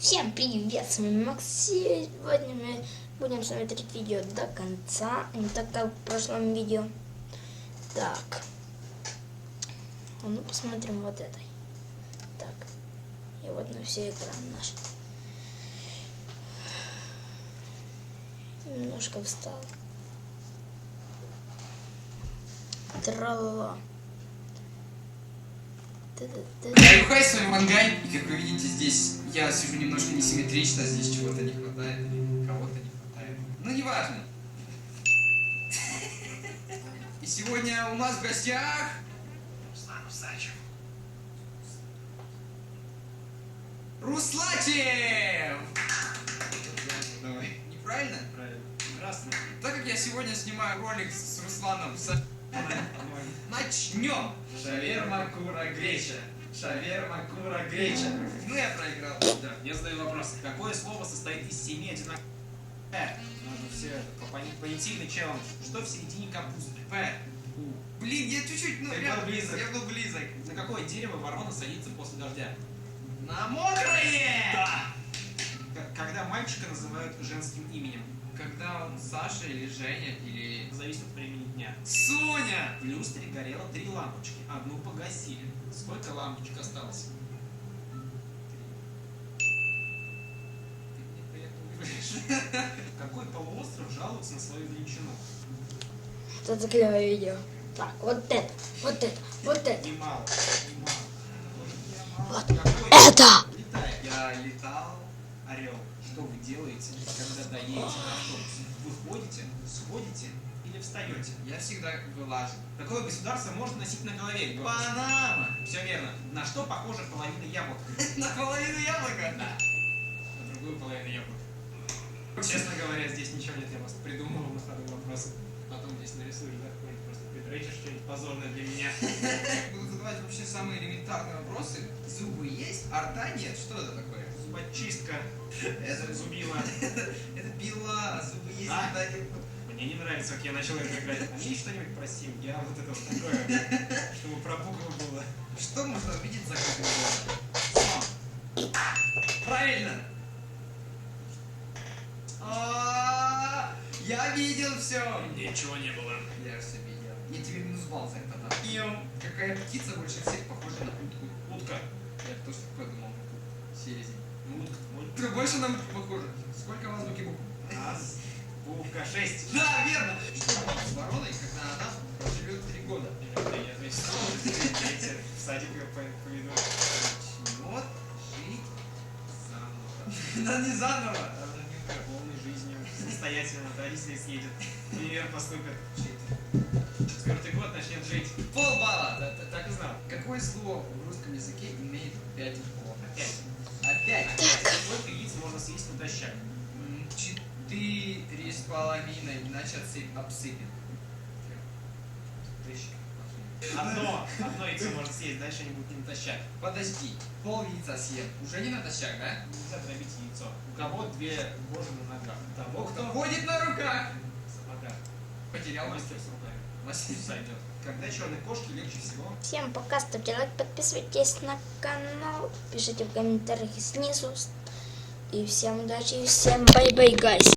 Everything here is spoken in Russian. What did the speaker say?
Всем привет, с вами Максим. Сегодня мы будем смотреть видео до конца, не так как в прошлом видео. Так. А ну посмотрим вот этой. Так. И вот на все экран наш. Немножко встал. Тралала. Та-да-да. Я Юхай, с вами Мангай, и как вы видите, здесь я сижу немножко несимметрично, здесь чего-то не хватает, или кого-то не хватает. Ну, неважно. И сегодня у нас в гостях... Руслан Усачев. Руслачев! Давай. Неправильно? Правильно. Здравствуй. Так как я сегодня снимаю ролик с Русланом, Са- начнем! Шаверма, кура, греча. Шаверма, кура, греча. Ну, я проиграл. Да, я задаю вопрос. Какое слово состоит из семи одинаковых? П. Нужно все это понятийный челлендж. Что в середине капусты? П. У. Блин, я чуть-чуть, ну, Ты был близок. Я был близок. На какое дерево ворона садится после дождя? На мокрое! Да. Когда мальчика называют женским именем? Когда он Саша или Женя или Зависит от времени дня. Соня! В люстре горело три лампочки. Одну погасили. Сколько лампочек осталось? Ты мне при этом говоришь. Какой полуостров жалуется на свою величину? Что за клевое видео? Так, вот это, вот это, вот это. Немало. Немало. Вот. Какой Это! Летает. Я летал. Орел. Что вы делаете, когда доедете на автобус? Выходите, сходите или встаете? Я всегда вылажу. Какое государство может носить на голове? Панама! Все верно. На что похожа половина яблока? На половину яблока? Да. На другую половину яблока. Честно говоря, здесь ничего нет, я просто придумывал на ходу вопросы. Потом здесь нарисуешь, да, какой-нибудь просто предречишь что-нибудь позорное для меня. Буду задавать вообще самые элементарные вопросы. Зубы есть, а рта нет. Что это такое? Зубочистка. Это Зубила. Это пила, зубы есть, рта нет. Мне не нравится, как я начал играть. А мне что-нибудь просил. Я вот это вот такое, чтобы про буквы было. Что можно увидеть за Сон. Правильно! А, Я видел все! Ничего не было. Я все видел. Я тебе минус балл за это дам. Ем. Какая птица больше всех похожа на утку? Утка. Я тоже такое думал. Ну, утка. Ты больше нам похоже. Сколько в азбуке букв? Раз. Буква шесть. Да, верно! Что будет с вороной, когда она проживет три года? Да, я. Я тебя в садик поведу. Начнет жить заново. Да не заново. Она полной жизнью, самостоятельно, да, если съедет. Универ поступит. Четвертый год начнет жить. Полбалла. Да, да, так и знал. Какое слово в русском языке имеет пять букв? Опять. Опять. Опять. Сколько яиц можно съесть натощак? М, Четыре с половиной, иначе отсып- обсыпет. Тысяча. Одно, одно яйцо можно съесть, дальше они будут не натощак. Подожди, пол яйца съем. Уже не натощак, да? Нельзя дробить яйцо. У кого две кожи на ногах? У того, Кто ходит на руках? в сапогах. Потерял Мастер с руками. Мастер. Сойдет. Когда черной кошке легче всего? Всем пока, ставьте лайк, подписывайтесь на канал, пишите в комментариях снизу. И всем удачи, и всем бай-бай, гайс.